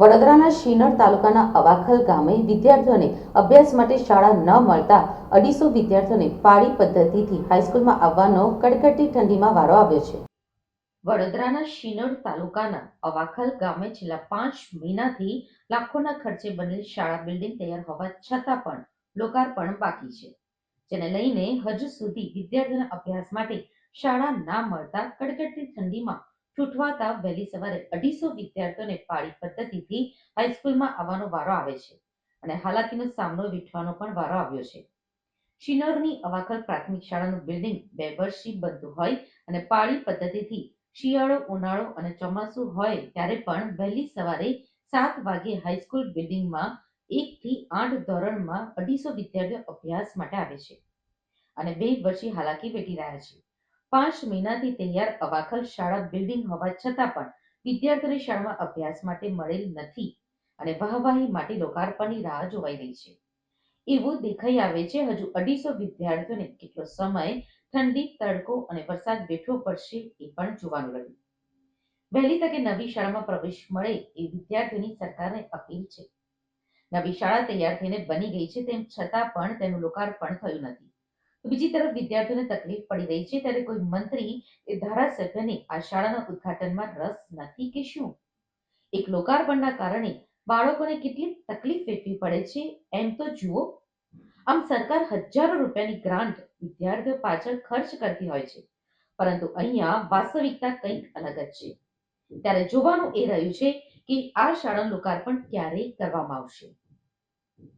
વડોદરાના શિનર તાલુકાના અવાખલ ગામે વિદ્યાર્થીઓને અભ્યાસ માટે શાળા ન મળતા અઢીસો વિદ્યાર્થીઓને પાળી પદ્ધતિથી હાઈસ્કૂલમાં આવવાનો કડકડતી ઠંડીમાં વારો આવ્યો છે. વડોદરાના શિનોર તાલુકાના અવાખલ ગામે છેલ્લા પાંચ મહિનાથી લાખોના ખર્ચે બનેલી શાળા બિલ્ડિંગ તૈયાર હોવા છતાં પણ લોકાર્પણ બાકી છે. જેને લઈને હજુ સુધી વિદ્યાર્થીઓના અભ્યાસ માટે શાળા ના મળતા કડકડતી ઠંડીમાં ઠૂઠવાતા વહેલી સવારે અઢીસો વિદ્યાર્થીઓને પાળી પદ્ધતિથી હાઈસ્કૂલમાં આવવાનો વારો આવે છે અને હાલાકીનો સામનો વીઠવાનો પણ વારો આવ્યો છે. શિનોરની અવાખલ પ્રાથમિક શાળાનું બિલ્ડિંગ બે વર્ષથી બંધ હોય અને પાળી પદ્ધતિથી શિયાળો, ઉનાળો અને ચોમાસું હોય ત્યારે પણ વહેલી સવારે સાત વાગે હાઈસ્કૂલ બિલ્ડિંગમાં એક થી આઠ ધોરણમાં અઢીસો વિદ્યાર્થીઓ અભ્યાસ માટે આવે છે અને બે વર્ષથી હાલાકી વેઠી રહ્યા છે. પાંચ મહિનાથી તૈયાર અવાખલ શાળા બિલ્ડિંગ હોવા છતાં પણ વિદ્યાર્થીઓને શાળામાં અભ્યાસ માટે મળેલ નથી અને વાહવાહી માટે લોકાર્પણની રાહ જોવાઈ રહી છે. એવું દેખાઈ આવે છે, હજુ અઢીસો વિદ્યાર્થીઓને કેટલો સમય, ઠંડી, તડકો અને વરસાદ વેઠવો પડશે એ પણ જોવાનું રહ્યું. વહેલી તકે નવી શાળામાં પ્રવેશ મળે એ વિદ્યાર્થીઓની સરકારને અપીલ છે. નવી શાળા તૈયાર થઈને બની ગઈ છે તેમ છતાં પણ તેનું લોકાર્પણ થયું નથી. બીજી તરફ વિદ્યાર્થીઓને તકલીફ પડી રહી છે ત્યારે કોઈ મંત્રી કે ધારાસભ્યને આ શાળાના ઉદ્ઘાટનમાં રસ નથી કે શું? એક લોકાર્પણના કારણે બાળકોને કેટલી તકલીફ વેઠવી પડે છે એમ તો જુઓ. આમ સરકાર હજારો રૂપિયાની ગ્રાન્ટ વિદ્યાર્થીઓ પાછળ ખર્ચ કરતી હોય છે, પરંતુ અહીંયા વાસ્તવિકતા કંઈક અલગ જ છે. ત્યારે જોવાનું એ રહ્યું છે કે આ શાળાનું લોકાર્પણ ક્યારે કરવામાં આવશે?